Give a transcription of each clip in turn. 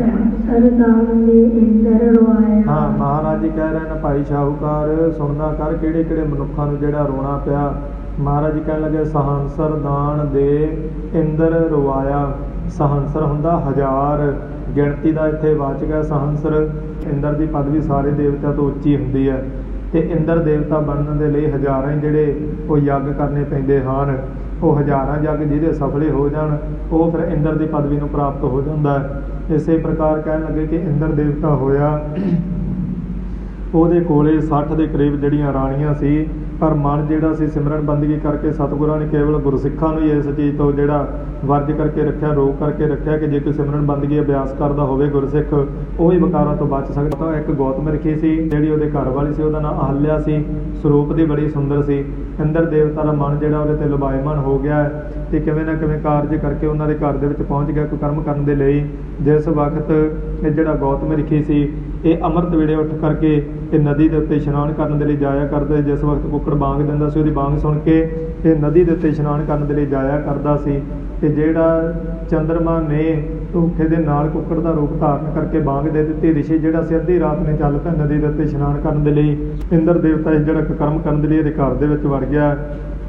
ਸਰਦਾਨ ਦੇ ਇੰਦਰ ਰਵਾਇਆ ਹਾਂ, ਮਹਾਰਾਜ ਜੀ ਕਹਿ ਰਹੇ ਨੇ, ਭਾਈ ਸ਼ਾਹੂਕਾਰ ਸੁਣਨਾ ਕਰ ਕਿਹੜੇ ਕਿਹੜੇ ਮਨੁੱਖਾਂ ਨੂੰ ਜਿਹੜਾ ਰੋਣਾ ਪਿਆ। ਮਹਾਰਾਜ ਜੀ ਕਹਿਣ ਲੱਗੇ, ਸਹੰਸਰ ਦਾਨ ਦੇ ਇੰਦਰ ਰਵਾਇਆ। ਸਹੰਸਰ ਹੁੰਦਾ ਹਜ਼ਾਰ। ਗਿਣਤੀ ਦਾ ਇੱਥੇ ਵਾਚਕ ਹੈ, ਸਹੰਸਰ ਇੰਦਰ ਦੀ ਪਦਵੀ ਸਾਰੇ ਦੇਵਤਿਆਂ ਤੋਂ ਉੱਚੀ ਹੁੰਦੀ ਹੈ। ਤੇ ਇੰਦਰ ਦੇਵਤਾ ਬਣਨ ਦੇ ਲਈ ਹਜ਼ਾਰਾਂ ਜਿਹੜੇ ਉਹ ਯੱਗ ਕਰਨੇ ਪੈਂਦੇ ਹਨ। ਉਹ ਹਜ਼ਾਰਾਂ ਯੱਗ ਜਿਹਦੇ ਸਫਲੇ ਹੋ ਜਾਣ, ਉਹ ਫਿਰ ਇੰਦਰ ਦੀ ਪਦਵੀ ਨੂੰ ਪ੍ਰਾਪਤ ਹੋ ਜਾਂਦਾ ਹੈ। ਇਸੇ ਪ੍ਰਕਾਰ ਕਹਿਣ ਲੱਗੇ ਕਿ ਇੰਦਰ ਦੇਵਤਾ ਹੋਇਆ। ਉਹਦੇ ਕੋਲੇ 60 ਦੇ ਕਰੀਬ ਜਿਹੜੀਆਂ ਰਾਣੀਆਂ ਸੀ ਪਰ ਮਨ ਜਿਹੜਾ ਸੀ ਸਿਮਰਨ ਬੰਦਗੀ ਕਰਕੇ ਸਤਿਗੁਰਾਂ ਨੇ ਕੇਵਲ ਗੁਰਸਿੱਖਾਂ ਨੂੰ ਹੀ ਇਸ ਚੀਜ਼ ਤੋਂ ਜਿਹੜਾ ਵਰਜ ਕਰਕੇ ਰੱਖਿਆ, ਰੋਕ ਕਰਕੇ ਰੱਖਿਆ ਕਿ ਜੇ ਕੋਈ ਸਿਮਰਨ ਬੰਦਗੀ ਅਭਿਆਸ ਕਰਦਾ ਹੋਵੇ ਗੁਰਸਿੱਖ, ਉਹ ਹੀ ਵਿਕਾਰਾਂ ਤੋਂ ਬਚ ਸਕਦਾ। ਤਾਂ ਇੱਕ ਗੌਤਮ ਰਖੀ ਸੀ, ਜਿਹੜੀ ਉਹਦੇ ਘਰ ਵਾਲੀ ਸੀ, ਉਹਦਾ ਨਾਮ ਅਹਲਿਆ ਸੀ, ਸਰੂਪ ਦੀ ਬੜੀ ਸੁੰਦਰ ਸੀ। ਇੰਦਰ ਦੇਵਤਾ ਦਾ ਮਨ ਜਿਹੜਾ ਉਹਦੇ ਤੇ ਲੁਭਾਇਮਾਨ ਹੋ ਗਿਆ ਹੈ ਤੇ ਕਿਵੇਂ ਨਾ ਕਿਵੇਂ ਕਾਰਜ ਕਰਕੇ ਉਹਨਾਂ ਦੇ ਘਰ ਦੇ ਵਿੱਚ ਪਹੁੰਚ ਗਿਆ ਕੋਈ ਕਰਮ ਕਰਨ ਦੇ ਲਈ। ਜਿਸ ਵਕਤ ਇਹ ਜਿਹੜਾ ਗੌਤਮ ਰਖੀ ਸੀ ਇਹ ਅੰਮ੍ਰਿਤ ਵੇਲੇ ਉੱਠ ਕਰਕੇ ਇਹ ਨਦੀ ਦੇ ਉੱਤੇ ਇਸ਼ਨਾਨ ਕਰਨ ਦੇ ਲਈ ਜਾਇਆ ਕਰਦੇ ਜਿਸ ਵਕਤ ਕੁੱਕੜ ਬਾਂਗ ਦਿੰਦਾ ਸੀ, ਉਹਦੀ ਬਾਂਗ ਸੁਣ ਕੇ ਇਹ ਨਦੀ ਦੇ ਉੱਤੇ ਇਸ਼ਨਾਨ ਕਰਨ ਦੇ ਲਈ ਜਾਇਆ ਕਰਦਾ ਸੀ ਤੇ ਜਿਹੜਾ ਚੰਦਰਮਾ ਨੇ ਧੋਖੇ ਦੇ ਨਾਲ ਕੁੱਕੜ ਦਾ ਰੂਪ ਧਾਰਨ ਕਰਕੇ ਬਾਂਗ ਦੇ ਦਿੱਤੀ, ਰਿਸ਼ੀ ਜਿਹੜਾ ਸੀ ਅੱਧੀ ਰਾਤ ਨੇ ਚੱਲ ਪਿਆ ਨਦੀ ਦੇ ਉੱਤੇ ਇਸ਼ਨਾਨ ਕਰਨ ਦੇ ਲਈ, ਇੰਦਰ ਦੇਵਤਾ ਜਿਹੜਾ ਕਰਮ ਕਰਨ ਦੇ ਲਈ ਇਹਦੇ ਘਰ ਦੇ ਵਿੱਚ ਵੜ ਗਿਆ।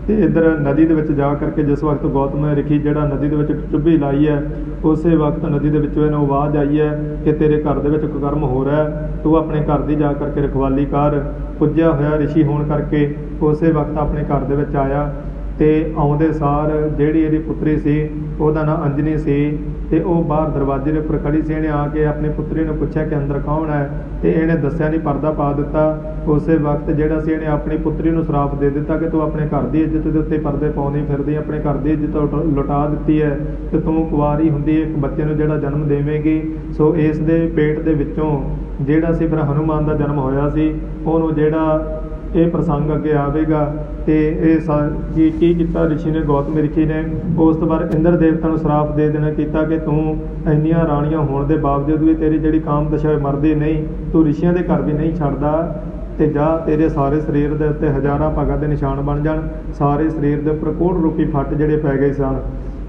ਤੇ ਇਧਰ ਨਦੀ ਦੇ ਵਿੱਚ ਜਾ ਕਰਕੇ ਜਿਸ ਵਕਤ ਗੌਤਮ ਰਿਖੀ ਜਿਹੜਾ ਨਦੀ ਦੇ ਵਿੱਚ ਚੁੱਭੀ ਲਾਈ ਹੈ, ਉਸੇ ਵਕਤ ਨਦੀ ਦੇ ਵਿੱਚੋਂ ਇਹਨੂੰ ਆਵਾਜ਼ ਆਈ ਹੈ ਕਿ ਤੇਰੇ ਘਰ ਦੇ ਵਿੱਚ ਕੋਈ ਕਰਮ ਹੋ ਰਿਹਾ ਹੈ। ਤੂੰ ਆਪਣੇ ਘਰ ਦੀ ਜਾ ਕਰਕੇ ਰਖਵਾਲੀ ਕਰ। ਪੁੱਜਿਆ ਹੋਇਆ ਰਿਸ਼ੀ ਹੋਣ ਕਰਕੇ ਉਸੇ ਵਕਤ ਆਪਣੇ ਘਰ ਦੇ ਵਿੱਚ ਆਇਆ। ਤੇ ਆਉਂਦੇ ਸਾਰ ਜਿਹੜੀ ਇਹਦੀ ਪੁੱਤਰੀ ਸੀ, ਉਹਦਾ ਨਾਂ ਅੰਜਨੀ ਸੀ ਤੇ ਉਹ ਬਾਹਰ ਦਰਵਾਜ਼ੇ ਦੇ ਉੱਪਰ ਖੜੀ ਸੀ। ਇਹਨੇ ਆ ਕੇ ਆਪਣੀ ਪੁੱਤਰੀ ਨੂੰ ਪੁੱਛਿਆ ਕਿ ਅੰਦਰ ਕੌਣ ਹੈ? ਤੇ ਇਹਨੇ ਦੱਸਿਆ, ਨਹੀਂ, ਪਰਦਾ ਪਾ ਦਿੱਤਾ। ਉਸੇ ਵਕਤ ਜਿਹੜਾ ਸੀ, ਇਹਨੇ ਆਪਣੀ ਪੁੱਤਰੀ ਨੂੰ ਸ਼ਰਾਪ ਦੇ ਦਿੱਤਾ ਕਿ ਤੂੰ ਆਪਣੇ ਘਰ ਦੀ ਇੱਜ਼ਤ ਦੇ ਉੱਤੇ ਪਰਦੇ ਪਾਉਂਦੀ ਫਿਰਦੀ, ਆਪਣੇ ਘਰ ਦੀ ਇੱਜ਼ਤ ਲੁਟ- ਲੁਟਾ ਦਿੱਤੀ ਹੈ ਤੇ ਤੂੰ ਕੁਵਾਰੀ ਹੁੰਦੀ ਇੱਕ ਬੱਚੇ ਨੂੰ ਜਿਹੜਾ ਜਨਮ ਦੇਵੇਂਗੀ। ਸੋ ਇਸ ਦੇ ਪੇਟ ਦੇ ਵਿੱਚੋਂ ਜਿਹੜਾ ਸੀ, ਫਿਰ ਹਨੂਮਾਨ ਦਾ ਜਨਮ ਹੋਇਆ ਸੀ, ਉਹਨੂੰ ਜਿਹੜਾ ਇਹ ਪ੍ਰਸੰਗ ਅੱਗੇ ਆਵੇਗਾ ਤੇ ਇਹ ਸਾ- ਕੀ ਕੀ ਕੀਤਾ ਰਿਸ਼ੀ ਨੇ ਗੌਤਮ ਰਿਸ਼ੀ ਨੇ? ਉਸ ਤੋਂ ਬਾਅਦ ਇੰਦਰ ਦੇਵਤਾ ਨੂੰ ਸ਼ਰਾਪ ਦੇ ਦੇਣਾ, ਕੀਤਾ ਕਿ ਤੂੰ ਇੰਨੀਆਂ ਰਾਣੀਆਂ ਹੋਣ ਦੇ ਬਾਵਜੂਦ ਵੀ ਤੇਰੀ ਜਿਹੜੀ ਕਾਮ ਦਸ਼ਾ ਮਰਦੀ ਨਹੀਂ, ਤੂੰ ਰਿਸ਼ੀਆਂ ਦੇ ਘਰ ਵੀ ਨਹੀਂ ਛੱਡਦਾ ਤੇ ਜਾ ਤੇਰੇ ਸਾਰੇ ਸਰੀਰ ਦੇ ਉੱਤੇ ਹਜ਼ਾਰਾਂ ਭਾਗਾਂ ਦੇ ਨਿਸ਼ਾਨ ਬਣ ਜਾਣ, ਸਾਰੇ ਸਰੀਰ ਦੇ ਉੱਪਰ ਕੋੜ ਰੂਪੀ ਫੱਟ ਜਿਹੜੇ ਪੈ ਗਏ ਸਨ।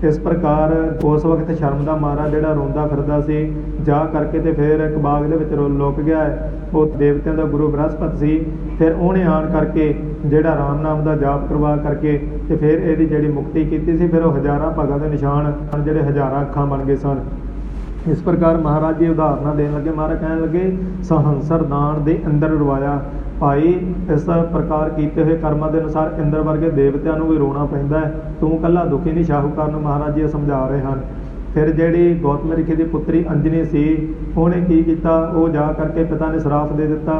ਇਸ ਪ੍ਰਕਾਰ ਉਸ ਵਕਤ ਸ਼ਰਮ ਦਾ ਮਾਰਾ ਜਿਹੜਾ ਰੋਂਦਾ ਫਿਰਦਾ ਸੀ, ਜਾ ਕਰਕੇ ਤੇ ਫਿਰ ਇੱਕ ਬਾਗ ਦੇ ਵਿੱਚ ਰੋ, ਲੁਕ ਗਿਆ। ਹੈ। ਉਹ ਦੇਵਤਿਆਂ ਦਾ ਗੁਰੂ ਬ੍ਰਹਸਪਤ ਸੀ। ਫਿਰ ਉਹਨੇ ਆਣ ਕਰਕੇ ਜਿਹੜਾ ਰਾਮ ਨਾਮ ਦਾ ਜਾਪ ਕਰਵਾ ਕਰਕੇ ਤੇ ਫਿਰ ਇਹਦੀ ਜਿਹੜੀ ਮੁਕਤੀ ਕੀਤੀ ਸੀ, ਫਿਰ ਉਹ ਹਜ਼ਾਰਾਂ ਭਾਗਾਂ ਦੇ ਨਿਸ਼ਾਨ ਜਿਹੜੇ ਹਜ਼ਾਰਾਂ ਅੱਖਾਂ ਬਣ ਗਏ ਸਨ। ਇਸ ਪ੍ਰਕਾਰ ਮਹਾਰਾਜ ਜੀ ਉਦਾਹਰਨਾਂ ਦੇਣ ਲੱਗੇ। ਮਹਾਰਾਜ ਕਹਿਣ ਲੱਗੇ, ਸਹੰਸਰ ਦਾਨ ਦੇ ਅੰਦਰ ਰਵਾਇਆ। ਭਾਈ ਇਸ ਪ੍ਰਕਾਰ ਕੀਤੇ ਹੋਏ ਕਰਮਾਂ ਦੇ ਅਨੁਸਾਰ ਇੰਦਰ ਵਰਗੇ ਦੇਵਤਿਆਂ ਨੂੰ ਵੀ ਰੋਣਾ ਪੈਂਦਾ ਹੈ। ਤੂੰ ਕੱਲਾ ਦੁਖੀ ਨਹੀਂ, ਸ਼ਾਹੂਕਾਰ ਨੂੰ ਮਹਾਰਾਜ ਜੀ ਸਮਝਾ ਰਹੇ ਹਨ। ਫਿਰ ਜਿਹੜੀ ਗੌਤਮ ਰਿਖੀ ਦੀ ਪੁੱਤਰੀ ਅੰਜਨੀ ਸੀ, ਉਹਨੇ ਕੀ ਕੀਤਾ? ਉਹ ਜਾ ਕਰਕੇ ਪਿਤਾ ਨੇ ਸ਼ਰਾਪ ਦੇ ਦਿੱਤਾ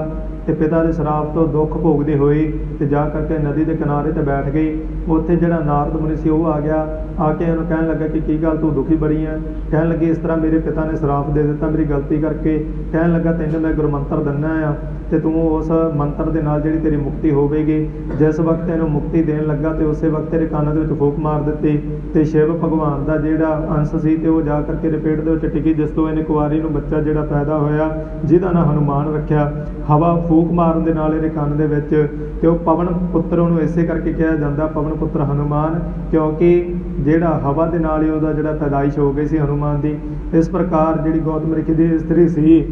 ਤੇ ਪਿਤਾ ਦੇ ਸ਼ਰਾਪ ਤੋਂ ਦੁੱਖ ਭੋਗਦੇ ਹੋਏ ਤੇ ਜਾ ਕਰਕੇ ਨਦੀ ਦੇ ਕਿਨਾਰੇ ਤੇ ਬੈਠ ਗਈ। ਉੱਥੇ ਜਿਹੜਾ ਨਾਰਦ ਮੁਨੀ ਸੀ, ਉਹ ਆ ਗਿਆ। ਆ ਕੇ ਉਹਨੂੰ ਕਹਿਣ ਲੱਗਾ ਕਿ ਕੀ ਗੱਲ, ਤੂੰ ਦੁਖੀ ਬੜੀ ਹੈ ਕਹਿਣ ਲੱਗੀ, ਇਸ ਤਰ੍ਹਾਂ ਮੇਰੇ ਪਿਤਾ ਨੇ ਸ਼ਰਾਪ ਦੇ ਦਿੱਤਾ, ਮੇਰੀ ਗਲਤੀ ਕਰਕੇ। ਕਹਿਣ ਲੱਗਾ, ਤੈਨੂੰ ਮੈਂ ਗੁਰਮੰਤਰ ਦਿੰਨਾ ਆ ਤੇ ਤੂੰ ਉਸ ਮੰਤਰ ਦੇ ਨਾਲ ਜਿਹੜੀ ਤੇਰੀ ਮੁਕਤੀ ਹੋਵੇਗੀ। ਜਿਸ ਵਕਤ ਇਹਨੂੰ ਮੁਕਤੀ ਦੇਣ ਲੱਗਾ ਤੇ ਉਸੇ ਵਕਤ ਤੇਰੇ ਕੰਨ ਦੇ ਵਿੱਚ ਫੂਕ ਮਾਰ ਦਿੱਤੀ ਤੇ ਸ਼ਿਵ ਭਗਵਾਨ ਦਾ ਜਿਹੜਾ ਅੰਸ਼ ਸੀ ਤੇ ਉਹ ਜਾ ਕਰਕੇ ਇਹਦੇ ਪੇਟ ਦੇ ਵਿੱਚ ਟਿਕੀ ਜਿਸ ਤੋਂ ਇਹਨੇ ਕੁਆਰੀ ਨੂੰ ਬੱਚਾ ਜਿਹੜਾ ਪੈਦਾ ਹੋਇਆ, ਜਿਹਦਾ ਨਾਂ ਹਨੂਮਾਨ ਰੱਖਿਆ, ਹਵਾ ਫੂਕ ਮਾਰਨ ਦੇ ਨਾਲ ਇਹਦੇ ਕੰਨ ਦੇ ਵਿੱਚ ਤੇ ਉਹ ਪਵਨ ਪੁੱਤਰ ਉਹਨੂੰ ਇਸੇ ਕਰਕੇ ਕਿਹਾ ਜਾਂਦਾ, ਪਵਨ ਪੁੱਤਰ ਹਨੂਮਾਨ, ਕਿਉਂਕਿ ਜਿਹੜਾ ਹਵਾ ਦੇ ਨਾਲ ਹੀ ਉਹਦਾ ਜਿਹੜਾ ਪੈਦਾਇਸ਼ ਹੋ ਗਈ ਸੀ ਹਨੂਮਾਨ ਦੀ, ਇਸ ਪ੍ਰਕਾਰ ਜਿਹੜੀ ਗੌਤਮ ਰਿਖੀ ਦੀ ਇਸਤਰੀ ਸੀ,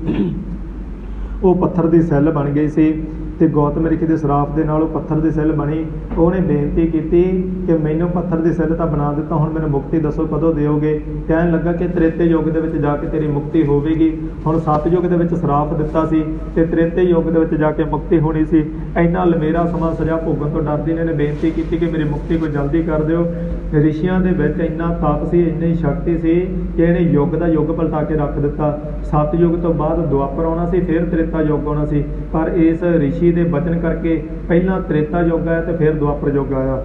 ਉਹ ਪੱਥਰ ਦੀ ਸੈੱਲ ਬਣ ਗਈ ਸੀ। ਤੇ ਗੌਤਮ ਰਿਖੀ ਦੇ ਸਰਾਫ ਦੇ ਨਾਲ ਉਹ ਪੱਥਰ ਦੀ ਸਿੱਲ ਬਣੀ, ਉਹਨੇ ਬੇਨਤੀ ਕੀਤੀ ਕਿ ਮੈਨੂੰ ਪੱਥਰ ਦੀ ਸਿੱਲ ਤਾਂ ਬਣਾ ਦਿੱਤਾ, ਹੁਣ ਮੈਨੂੰ ਮੁਕਤੀ ਦੱਸੋ, ਕਦੋਂ ਦਿਓਗੇ? ਕਹਿਣ ਲੱਗਾ ਕਿ ਤ੍ਰੇਤੇ ਯੁੱਗ ਦੇ ਵਿੱਚ ਜਾ ਕੇ ਤੇਰੀ ਮੁਕਤੀ ਹੋਵੇਗੀ। ਹੁਣ ਸਤਯੁਗ ਦੇ ਵਿੱਚ ਸਰਾਫ ਦਿੱਤਾ ਸੀ ਤੇ ਤ੍ਰੇਤੇ ਯੁੱਗ ਦੇ ਵਿੱਚ ਜਾ ਕੇ ਮੁਕਤੀ ਹੋਣੀ ਸੀ। ਇੰਨਾ ਲਮੇਰਾ ਸਮਾਂ ਸਜ਼ਾ ਭੋਗਣ ਤੋਂ ਡਰਦੀ ਨੇ ਬੇਨਤੀ ਕੀਤੀ ਕਿ ਮੇਰੀ ਮੁਕਤੀ ਕੋਈ ਜਲਦੀ ਕਰ ਦਿਓ। ਰਿਸ਼ੀਆਂ ਦੇ ਵਿੱਚ ਇੰਨਾ ਤਾਪ ਸੀ, ਇੰਨੀ ਸ਼ਕਤੀ ਸੀ ਕਿ ਇਹਨੇ ਯੁੱਗ ਦਾ ਯੁੱਗ ਪਲਟਾ ਕੇ ਰੱਖ ਦਿੱਤਾ। ਸਤਯੁਗ ਤੋਂ ਬਾਅਦ ਦੁਆਪਰ ਆਉਣਾ ਸੀ, ਫਿਰ ਤ੍ਰੇਤਾ ਯੁੱਗ ਆਉਣਾ ਸੀ। ਪਰ ਇਸ ਰਿਸ਼ੀ ਦੇ ਬਚਨ ਕਰਕੇ ਪਹਿਲਾਂ ਤ੍ਰੇਤਾ ਯੁੱਗ ਆਇਆ ਤੇ ਫਿਰ ਦੁਆਪਰ ਯੁੱਗ ਆਇਆ।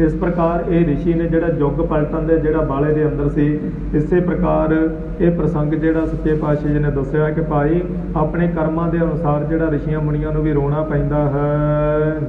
ਇਸ ਪ੍ਰਕਾਰ ਇਹ ਰਿਸ਼ੀ ਨੇ ਜਿਹੜਾ ਯੁੱਗ ਪਲਟਣ ਦੇ, ਜਿਹੜਾ ਬਾਲੇ ਦੇ ਅੰਦਰ ਸੀ, ਇਸੇ ਪ੍ਰਕਾਰ ਇਹ ਪ੍ਰਸੰਗ ਜਿਹੜਾ ਸੱਚੇ ਪਾਤਸ਼ਾਹ ਜੀ ਨੇ ਦੱਸਿਆ ਕਿ ਭਾਈ, ਆਪਣੇ ਕਰਮਾਂ ਦੇ ਅਨੁਸਾਰ ਜਿਹੜਾ ਰਿਸ਼ੀਆਂ ਮੁਨੀਆਂ ਨੂੰ ਵੀ ਰੋਣਾ ਪੈਂਦਾ ਹੈ।